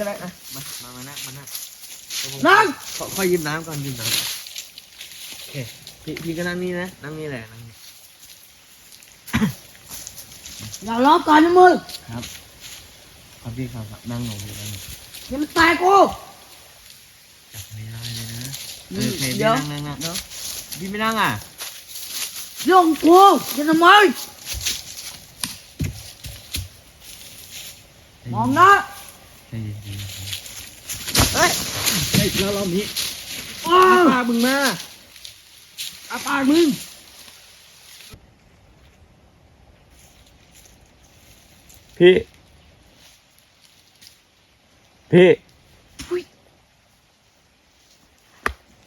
ก็ได้นะมา มามานั่งมานั่งเดี๋ยวผมนั่ง ขอขอหยิบน้ำก่อนหยิบน้ำโอเคพี่พี่ก็นั่งนี่นะนั่งนี่แหละนั่งนี่อย่าล้อกันนะมึงครับครับพี่ครับครับนั่งลงพี่นั่งลงอย่ามันตายกูจับไม่ได้เลยนะเอนี่อโอเคเดี๋พี่ยวนั่งนั่งนั่งพี่ไม่นั่งอะโยงกูอย่าทำไมมองนะใจ เย็นๆเฮ้ยเฮ้ยแล้วรอบนี้อ้าอาวปากมึงมาอาปากมึงพี่ พี่อุ๊ย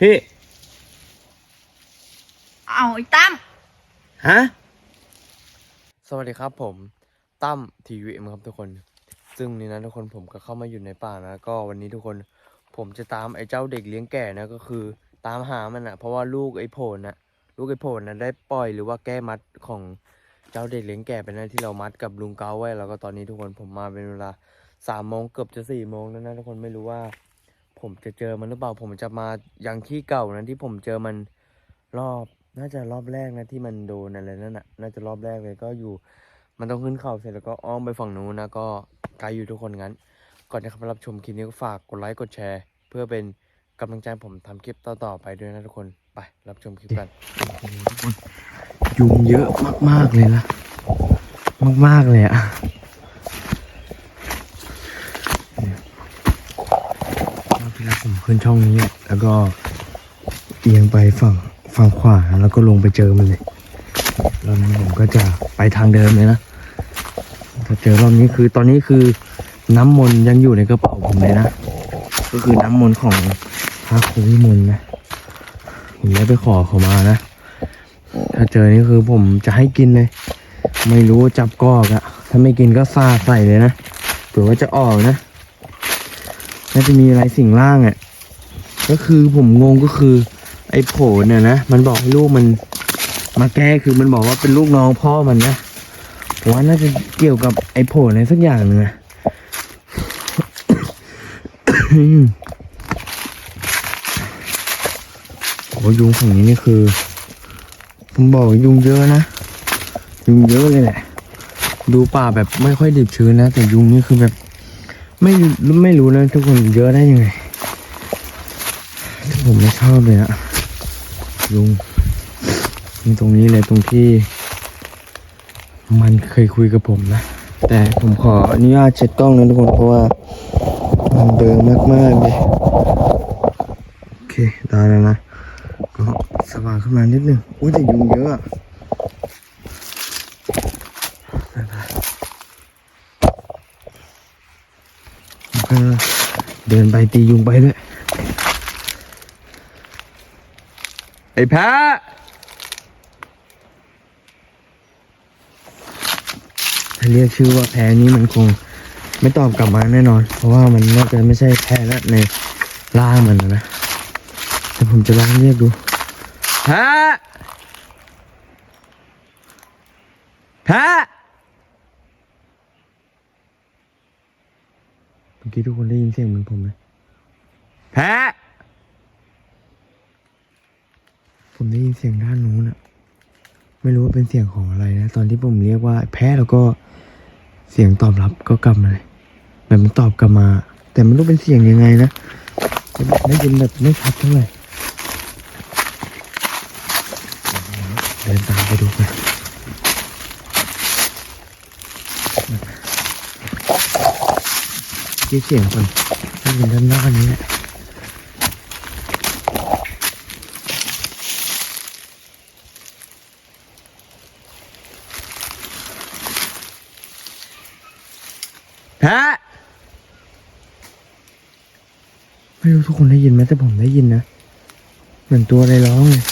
พี่ เอาไอ้ตั้ม ฮะ สวัสดีครับผม ตั้มทีวีเอ็มครับทุกคน ซึ่งนี่นะทุกคนผมก็เข้ามาอยู่ในป่านะ ก็วันนี้ทุกคนผมจะตามไอ้เจ้าเด็กเลี้ยงแก่นะก็คือตามหามันนะเพราะว่าลูกไอ้โผล่นะลูกไอ้โผล่นะได้ปล่อยหรือว่าแก้มัดของเจ้าเด็กเลี้ยงแก่ไปนะที่เรามัดกับลุงเกาไว้แล้วก็ตอนนี้ทุกคนผมมาเป็นเวลาสามโมงเกือบจะสี่โมงแล้วนะทุกคนไม่รู้ว่า ผมจะเจอมันหรือเปล่าผมจะมาอยังที่เก่านะที่ผมเจอมันรอบน่าจะรอบแรกนะที่มันโดนอะไรนั่นน่ะ น่าจะรอบแรกเลยก็อยู่ มันต้องขึ้นเขาเสร็จแล้วก็อ้อมไปฝั่งนู้นนะก็ไกลอยู่ทุกคนงั้น ก่อนจะเข้ารับชมคลิปนี้ก็ฝากกดไลค์กดแชร์ เพื่อเป็นกำลังใจผมทำคลิปต่อๆไปด้วยนะทุกคนไปรับชมคลิปกันยุงเยอะมากๆเลยนะมากๆเลยอะที่แล้ผมขึ้นช่องนี้แล้วก็เอียงไปฝั่งฝั่งขวาแล้วก็ลงไปเจอมันเลย รอบนี้ผมก็จะไปทางเดิมเลยนะถ้าเจอรอบนี้คือตอนนี้คือน้ำมนต์ยังอยู่ในกระเป๋าผมเลยนะ ก็คือน้ำมนต์ของพระครูวิมลนะผมได้ไปขอเขามานะ ถ้าเจอนี่คือผมจะให้กินเลย ไม่รู้จับกอกอะถ้าไม่กินก็ซาใส่เลยนะเผื่อว่าจะออกนะ น่าจะมีอะไรสิ่งล่างอะก็คือผมงงก็คือ ไอ้โผล่เนี่ยนะ มันบอกให้ลูกมัน มาแก้คือมันบอกว่าเป็นลูกน้องพ่อมันนะผมว่าน่าจะเกี่ยวกับไอ้โผล่อะไรสักอย่างหนึ่งอะโอ้ยุงฝั่งนี้นี่คือผมบอกยุงเยอะนะ ยุงเยอะเลยแหละ ดูป่าแบบไม่ค่อยดิบชื้นนะ แต่ยุงนี่คือแบบ ไม่ไม่รู้นะทุกคนเยอะได้ยังไงแต่ผมไม่ชอบเลยอะยุง ตรงนี้เลยตรงที่ มันเคยคุยกับผมนะ แต่ผมขออนุญาตเช็ดกล้องนะทุกคนเพราะว่ามันเบลอมากๆเลยโอเคได้แล้วนะก็สว่างขึ้นมานิดนึงอุ้ยแต่ยุงเยอะอะได้ได้แล้วก็เดินไปตียุงไปด้วยไอ้แพะถ้า เรียกชื่อว่าแพ้นี้มันคงไม่ตอบกลับมาแน่นอน เพราะว่ามันน่าจะไม่ใช่แพ้แล้วในร่างมันนะนะแต่ผมจะลองเรียกดูแพะแพะเมื่อกี้ทุกคนได้ยินเสียงเหมือนผมไหมแพะผมได้ยินเสียงด้านนู้นอะ ไม่รู้ว่าเป็นเสียงของอะไรนะ ตอนที่ผมเรียกว่าแพะแล้วก็เสียงตอบรับก็กลับมาเลยแบบมันตอบกลับมา แต่ไม่รู้เป็นเสียงยังไงนะได้ยินแบบไม่ชัดเท่าไหร่เดินตามไปดูกันที่เสียงคนถ้าเป็นด้านหน้านี้แหละ แพะไม่รู้ทุกคนได้ยินไหมแต่ผมได้ยินนะ เหมือนตัวอะไรร้องเลย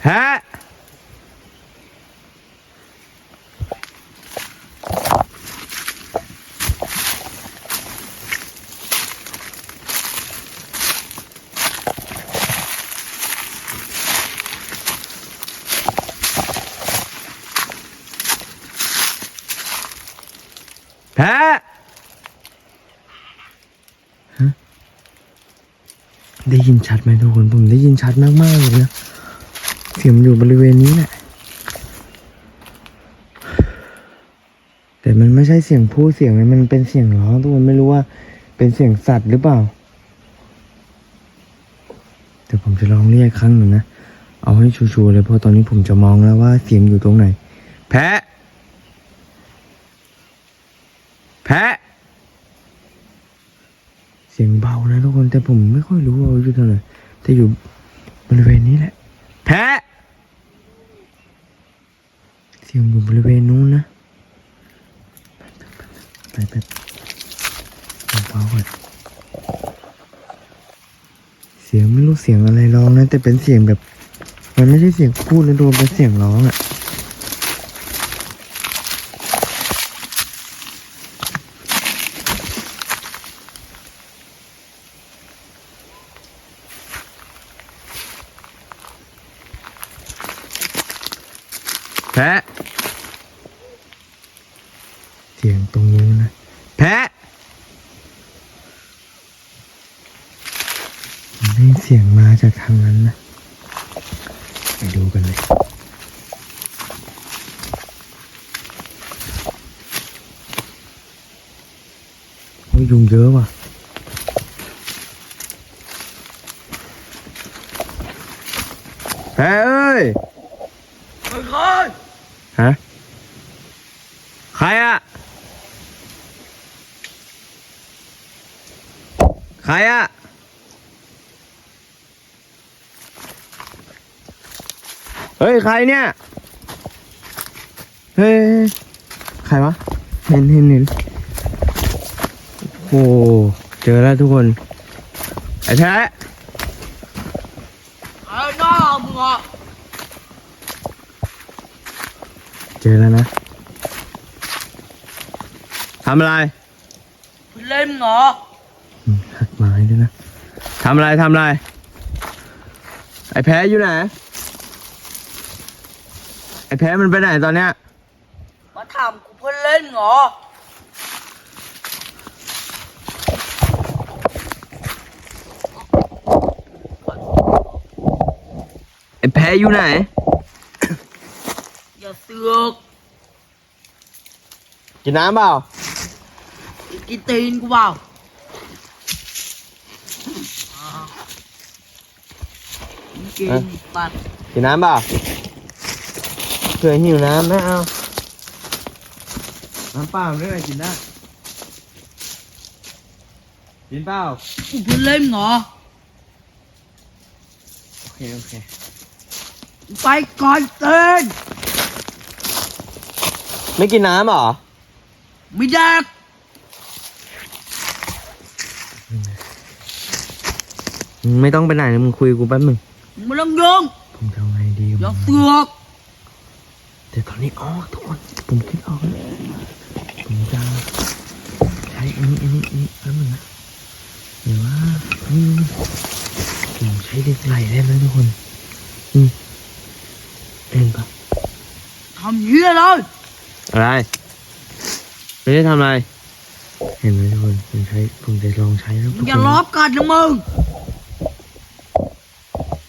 แพะ แพ้ฮะได้ยินชัดไหมทุกคน ผมได้ยินชัดมากๆเลยนะเสียงมันอยู่บริเวณนี้แหละแต่มันไม่ใช่เสียงพูดเสียงเลยมันเป็นเสียงร้องทุกคนไม่รู้ว่า เป็นเสียงสัตว์หรือเปล่าเดี๋ยวผมจะลองเรียกครั้งหนึ่งนะ เอาให้ชัวร์ๆเลยเพราะตอนนี้ผมจะมองแล้วว่าเสียงอยู่ตรงไหน แพะ แพะ เสียงเบานะทุกคนแต่ผมไม่ค่อยรู้ว่าอยู่ตรงไหนแต่อยู่บริเวณนี้แหละ แพะ เสียงอยู่บริเวณนู้นนะไปไปไปเบาๆก่อนเสียงไม่รู้เสียงอะไรร้องนะแต่เป็นเสียงแบบ มันไม่ใช่เสียงพูดนะโดนเป็นเสียงร้องอะ่ แพะเสียงตรงนู้นนะ แพะผมได้ยินเสียงมาจากทางนั้นนะ ไปดูกันเลยโอ้ยยุงเยอะว่ะ แพะเอ้ย เฮ้ย ฮะ ใครอะ ใครอะเฮ้ย ใครเนี่ย เฮ้ย ใครวะ เห็นเห็นเห็นโอ้โหเจอแล้วทุกคน ไอ้แท้ไอ้หน้ามึงอะเจอแล้วนะทำอะไร เล่นเหรออืมหักไม้ด้วยนะ ทำอะไรทำอะไร ไอ้แพ้อยู่ไหน ไอ้แพ้มันไปไหนตอนเนี้ย มาถามกูเพื่อเล่นเหรอ ไอ้แพ้อยู่ไหน อย่าเสือกกินน้ำเปล่าอย่ากินตีนกูเปล่าอ่ามึง กินเอ๊ะปัดกินน้ำเปล่าเผื่อหิวน้ำนะเอา น้ำเปล่าไม่ได้กินได้กินเปล่ากูเพื่อเล่นเหรอ โอเค โอเค ไปก่อนเต้นไม่กินน้ำเหรอ ไม่แดกมึงไม่ต้องไปไหนนะมึงคุยกับกูแป๊บมึง มึงไม่ต้องยุ่งผมจะเอาไงดีกับอย่ามึงเสือกแต่ตอนนี้อ๋อทุกคนผมคิดออกแล้วผมจะใช้อันนี้อันนี้อันนี้แป๊บนึงนะเดี๋ยวว่านี่ผมใช้เด็กไหลได้ไหมทุกคนอืมเองปะทำเหี้ยเลยอะไรไม่ได้ทำอะไร เห็นไหมทุกคนผมใช้ผมจะลองใช้แล้วมึทุงกอย่าคน ล้อบกัดนะมึง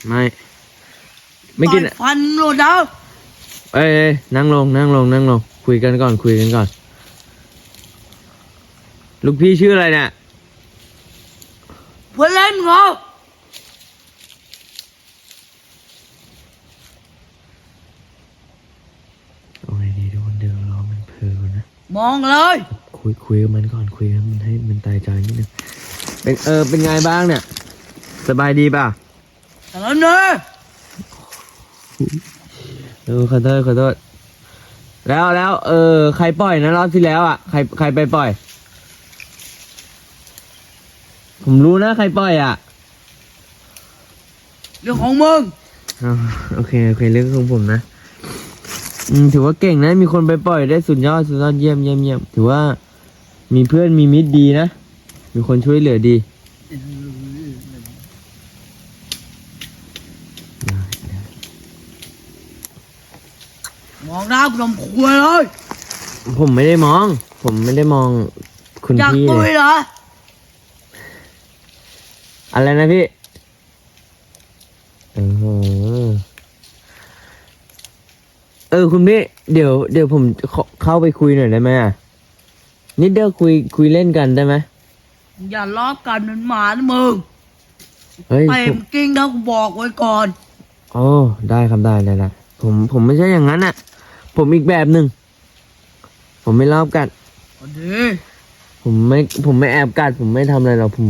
ไม่ไม่กินต่อยฟันโหลดแล้วเอ้ยเอ้ยนั่งลงนั่งลงนั่งลง คุยกันก่อนคุยกันก่อน ลูกพี่ชื่ออะไรเนี่ยเพื่อเล่นเหรอเอาไงดีทุกคนเดี๋ยวรอมันเพลินนะ มองเลยคุยคุยกับมันก่อนคุยกับมันให้มันตายใจนิดนึงเป็นเออเป็นไงบ้างเนี่ย สบายดีป่ะ แต่แล้วเนอะเออขอโทษขอโทษแล้วแล้วเออใครปล่อยนะรอบที่แล้วอะใครใครไปปล่อย ผมรู้นะใครปล่อยอะเรื่องของมึงอ้าวโอเคโอเคเรื่องของผมนะอืมถือว่าเก่งนะ มีคนไปปล่อยได้สุดยอดสุดยอดเยี่ยมเยี่ยมเยี่ยมถือว่ามีเพื่อนมีมิตรดีนะ มีคนช่วยเหลือดีได้ มองหน้ากูทำครัวเลยผมไม่ได้มอง ผมไม่ได้มองคุณอยากพี่ตุเลยยเหรออะไรนะพี่เออเออคุณพี่เดี๋ยวเดี๋ยวผมขอเข้าไปคุยหน่อยได้ไหมอะนิดเดียวคุยคุยเล่นกันได้ไหมอย่าล้อกันมันหมานะมึงเฮ้ยเต็ผมมจริงนะกูบอกไว้ก่อนอ๋อได้ครับได้ได้ได้ผมผมไม่ใช่อย่างนั้นอะ ผมอีกแบบหนึ่ง ผมไม่รอบกัด เอาดีผมไม่ผมไม่แอบกัด ผมไม่ทำอะไรหรอกผม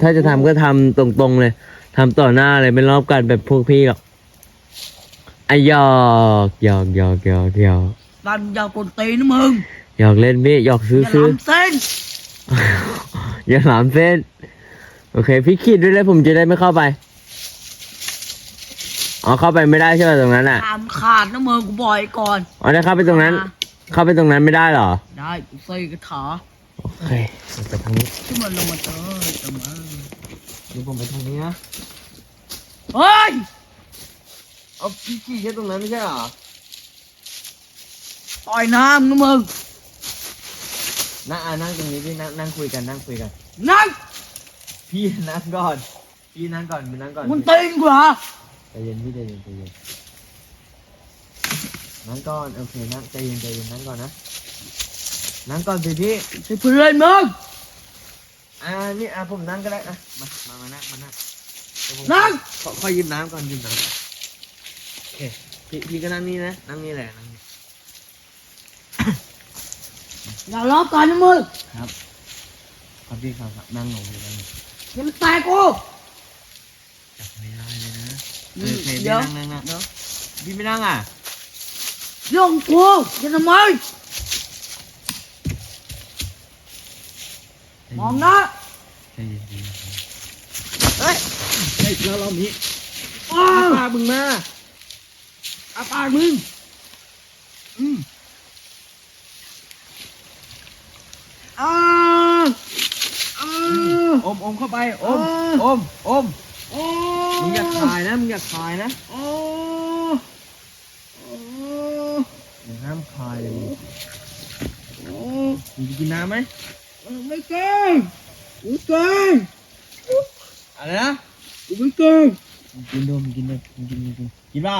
ถ้าจะทำก็ทำตรงๆเลยทำต่อหน้าเลยไม่รอบกัดแบบพวกพี่หรอกไอะหยอกหยอกหยอกหยอกหยอกตันอยากกดตีนนะมึงหยอกเล่นพี่หยอกซื้ออย่าซื้อ ล้ำเส้นอย่าหลามเส้น โอเค พี่คิดด้วยเลยผมจะได้ไม่เข้าไป อ๋อเข้าไปไม่ได้ใช่ไหมตรงนั้นอะตามขาดนะมึงกูบอกไว้ก่อนอ๋อถ้าเข้าไปตรงนั้นอ่าเข้าไปตรงนั้นไม่ได้เหรอ ได้กูใส่กระถาโอเคผมไปทางนี้ที่มันลงมาเจอจะมาดูผมไปทางนี้นะเฮ้ยเอาพี่ขี่แค่ตรงนั้นไม่ใช่เหรอต่อยน้ำนะมึงนั่งอ่านั่งตรงนี้พี่นั่งนั่งคุยกันนั่งคุยกันนั่งพี่นั่งก่อนพี่นั่งก่อนพี่นั่งก่อนมึงตีนกูเหรอใจ เย็นพี่ใจเย็นใจเย็นนั่งก่อนโอเคนั่งใจเย็นใจเย็นนั่งก่อนนะนั่งก่อนสิพี่ใช่เพื่อนมึงอ่านี่อ่าผมนั่งก็ได้นะมามามานั่งมานั่งเดี๋ยวผมนั่งขอขอหยิบน้ำก่อนหยิบน้ำก่อนโอเคพี่พี่ก็นั่งนี่นะนั่งนี่แหละนั่งนี่อย่าล้อกันนะมึงครับครับพี่ครับครับนั่งลงเลยนั่งลงอย่ามาแตะกูจับไม่ได้ เลยนะอืโอมเคเดี๋พี่ยวนั่งนั่งนั่งเดี๋ยวพี่ไม่นั่งอะเรื่องกูจะทำไมมองนะใจเย็นใจเย็นใจเย็นเฮ้ยเฮ้ยแล้วเรานี้อ้าอาวปากมึงมาอาปากมึงอืมอ้าวอ้าวอมอมเข้าไปอมเอออมอมโอ้ มึงอย่าคายนะ มึงอย่าคายนะโอ้โอ้มึงห้ามคายเลยมึงโอ้มึงจะกินน้ำไหมไม่เก่งกูเก่งอะไรนะกูไม่เก่งมึงกินดูมึงกินดูมึงกินมึงกินกินเปล่า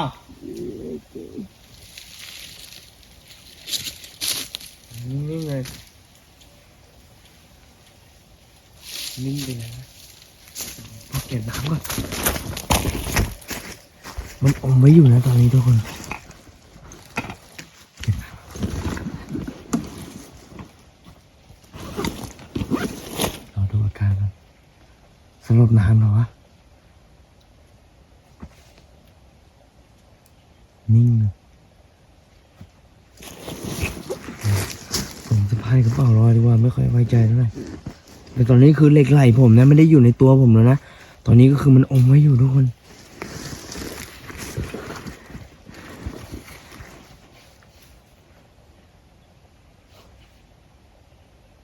นิ่งๆเลยนิ่งไปเลยนะพอ เก็บน้ำก่อน มันอมไว้อยู่นะตอนนี้ทุกคนเราดูอาการมันสลบนานเหรอวะ นิ่งเลยผมจะพายกระเป๋ารอยดีกว่า ไม่ค่อยไว้ใจเท่าไหร่แต่ตอนนี้คือเหล็กไหลผมนะ ไม่ได้อยู่ในตัวผมแล้วนะ ตอนนี้ก็คือมันอมไว้อยู่ทุกคน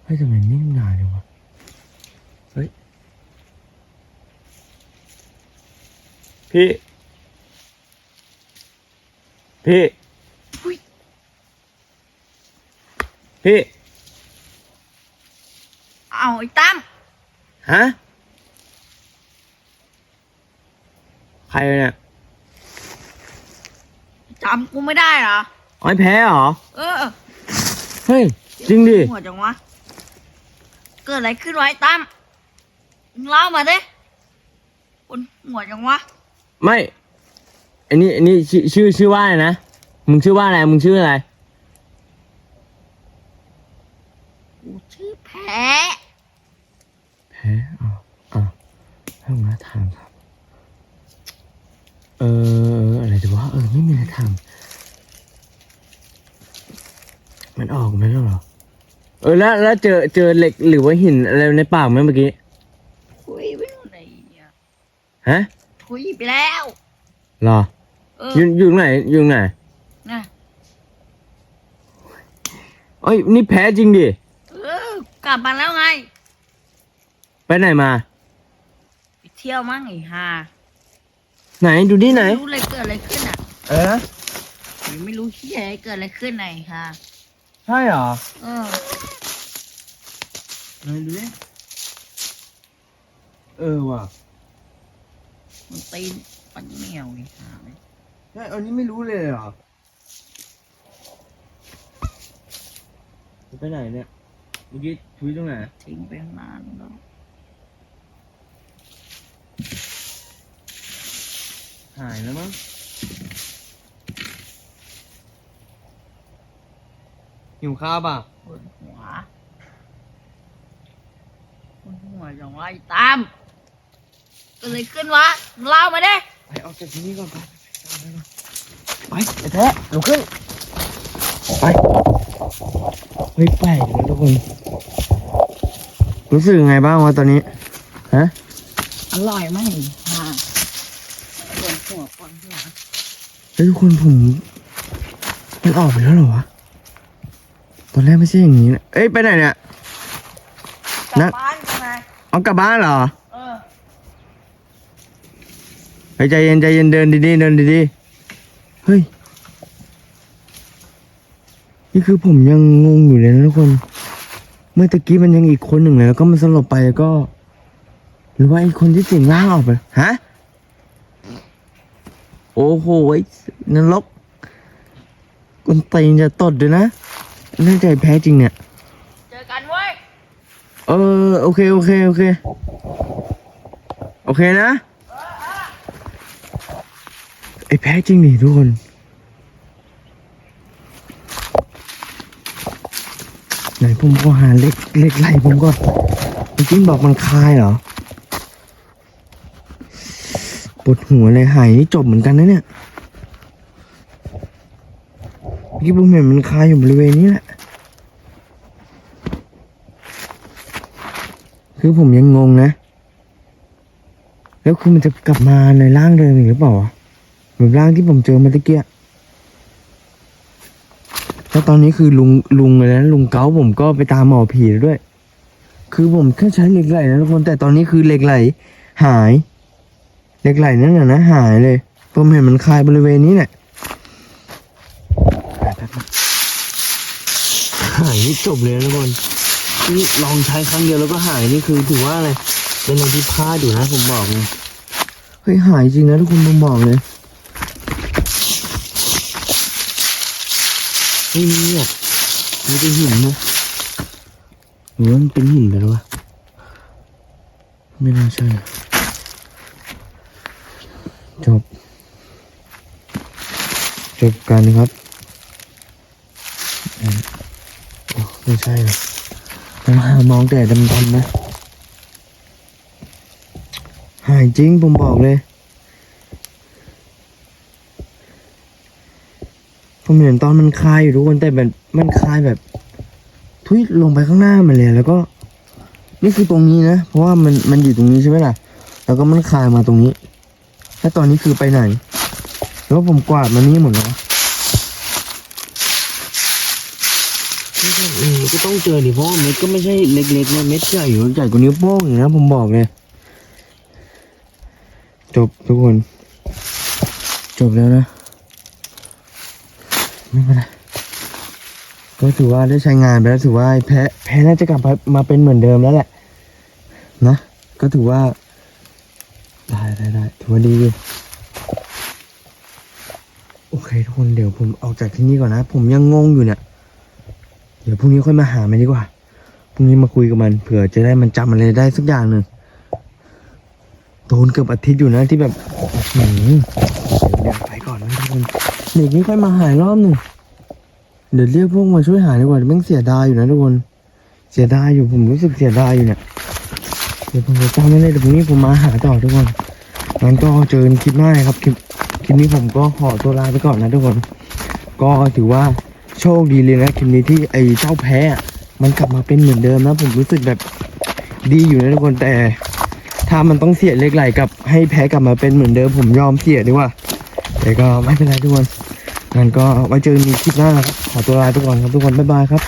เฮ้ยทำไมนิ่งนานเลยวะ เฮ้ย พี่ พี่ พี่ เอาไอ้ตั้มฮะ ใครเนี่ยจำกูไม่ได้เหรออ้อยแพ้เหรอ เออเฮ้ย จริงดิหัวจังวะ เกิดอะไรขึ้นวะไอ้ตั้มมึงเล่ามาดิคนหัวจังวะ ไม่อันนี้อันนี้ชื่อชื่อชื่อว่าอะไรนะ มึงชื่อว่าอะไร มึงชื่ออะไรกูชื่อแพ้ แพ้อ๋ออ๋อให้ผมนะถามถามเอออะไรดีวะเออไม่มีอะไรถามมันออกไหมแล้วเหรอ เออแล้วแล้วเจอเจอเหล็กหรือว่าหินอะไรในปากไหมเมื่อกี้ทุยไปไหนเนี่ยฮะทุยไปแล้วเหรอเอออยู่อยู่ไหนอยู่ไหนนะเอ้ยนี่แพ้จริงดิเออกลับมาแล้วไง ไปไหนมาไปเที่ยวมั้งไอ้ห่า ไหนดูดิไหน ไม่รู้เลยเกิดอะไรขึ้นอะเออไม่รู้ที่ไหนเกิดอะไรขึ้นไหนห่าใช่เหรอเออ ไหนดูดิเออว่ะมันตีนปันเหนียวไอ้ห่าเลยใช่อันนี้ไม่รู้เลยเหรอไปไหนเนี่ยเมื่อกี้ทุยตรงไหน ทิ้งไปข้างหน้านู่นแล้วหายแล้วมั้งหิวข้าวป่ะปวดหัวปวดหัวจังวะไอ้ตามเก็เลยขึ้นวะมึงเล่ามาดิไปออกจากที่นี่ก่อนไปไปไปแท้ลุกขึ้นไปเฮ้ยแปลกเลยทุกคนรู้สึกยังไงบ้างวะตอนนี้ฮะอร่อยไหมไอ้ ห่าปวดหัวปวดหัวเฮ้ยทุกคนผม มันออกไปแล้วเหรอวะ ตอนแรกไม่ใช่อย่างนี้นะ เอ้ย ไปไหนเนี่ย กลันะบบ้านกันไหมเอากลับบ้านเหรอเออเฮ้ยใจเย็นใจเย็นเดินดีๆเดินดีๆ เฮ้ย นี่คือผมยังงงอยู่เลยนะทุกคน เมื่อตะกี้มันยังอีกคนหนึ่งเลยแล้วก็มันสลบไปแล้วก็ หรือว่าไอ้คนที่เสียงล่างออกไป ฮะ โอ้โหไอ้นรกคนตีนจะตดด้วยนะแน่ใจแพ้จริงเนี่ย เจอกันเว้ย เออ โอเค โอเค โอเค โอเคนะ ไอ้แพ้จริงดิทุกคนไหนผมก็หาเล็กเล็กไหลผมก็เมื่อกี้บอกมันคายเหรอ ปวดหัวเลยหายนี่จบเหมือนกันนะเนี่ยเมื่อกี้ผมเห็นมันคายอยู่บริเวณนี้แหละ คือผมยังงงนะ แล้วคือมันจะกลับมาในร่างเดิมอีกหรือเปล่าเหมือนร่างที่ผมเจอเมื่อตะเกียแล้วตอนนี้คือลุงลุงเลยนะลุงเก้าผมก็ไปตามหมอผีด้วย คือผมแค่ใช้เหล็กไหลนะทุกคนแต่ตอนนี้คือเหล็กไหลหาย เหล็กไหลนั่นน่ะนะหายเลยผมเห็นมันคลายบริเวณนี้แหละหายนี่จบเลยนะทุกคนนี่ลองใช้ครั้งเดียวแล้วก็หายนี่คือถือว่าอะไรเป็นอะไรที่พลาดอยู่นะผมบอกเลยเฮ้ยหายจริงนะทุกคนผมบอกเลยเฮ้ยเนี่ยมันเป็นหินนะหรือว่ามันเป็นหินไปแล้ววะไม่น่าใช่ จบ จบกันครับโอ้ไม่ใช่หรอกมามองแต่ดำๆนะหายจริงผมบอกเลย ผมเห็นตอนมันคลายอยู่ทุกคนแต่แบบมันคลายแบบทุยลงไปข้างหน้ามันเลยแล้วก็ นี่คือตรงนี้นะ เพราะว่ามันมันอยู่ตรงนี้ใช่ไหมล่ะ แล้วก็มันคลายมาตรงนี้ แล้วตอนนี้คือไปไหน แล้วผมกวาดมานี่หมดแล้วก็ต้องเจอดิเพราะเม็ดก็ไม่ใช่เล็กๆนะเม็ดใหญ่อยู่ใหญ่กว่านิ้วโป้งอยู่นะผมบอกเลยจบทุกคน จบแล้วนะไม่เป็นไรก็ถือว่าได้ใช้งานไปแล้วถือว่าแพ้แพ้น่าจะกลับมาเป็นเหมือนเดิมแล้วแหละ นะ ก็ถือว่า ได้ได้ได้ถือว่าดีอยู่โอเคทุกคนเดี๋ยวผมออกจากที่นี่ก่อนนะ ผมยังงงอยู่เนี่ย เดี๋ยวพรุ่งนี้ค่อยมาหามันดีกว่าพรุ่งนี้มาคุยกับมันเผื่อจะได้มันจำอะไรได้สักอย่างหนึ่งโดนเกือบอาทิตย์อยู่นะที่แบบอื้อหือเดี๋ยวไปก่อนนะทุกคนเด็กนี้ค่อยมาหายรอบหนึ่งเดี๋ยวเรียกพวกมาช่วยหาดีกว่าแม่งเสียดายอยู่นะทุกคน เสียดายอยู่ผมรู้สึกเสียดายอยู่เนี่ยเดี๋ยวผมจะจำไม่ได้เดี๋ยวพรุ่งนี้ผมมาหาต่อทุกคน งั้นก็เจอคลิปหน้านะครับคลิปคลิปนี้ผมก็ขอตัวลาไปก่อนนะทุกคน ก็ถือว่าโชคดีเลยนะคลิปนี้ที่ไอ้เจ้าแพ้อะมันกลับมาเป็นเหมือนเดิมนะผมรู้สึกแบบดีอยู่นะทุกคนแต่ ถ้ามันต้องเสียเล็กไหลกับให้แพ้กลับมาเป็นเหมือนเดิมผมยอมเสียดีกว่า แต่ก็ไม่เป็นไรทุกคนงั้นก็ไว้เจอกันคลิปหน้าครับขอตัวลาไปก่อนครับทุกคนบ๊ายบายครับ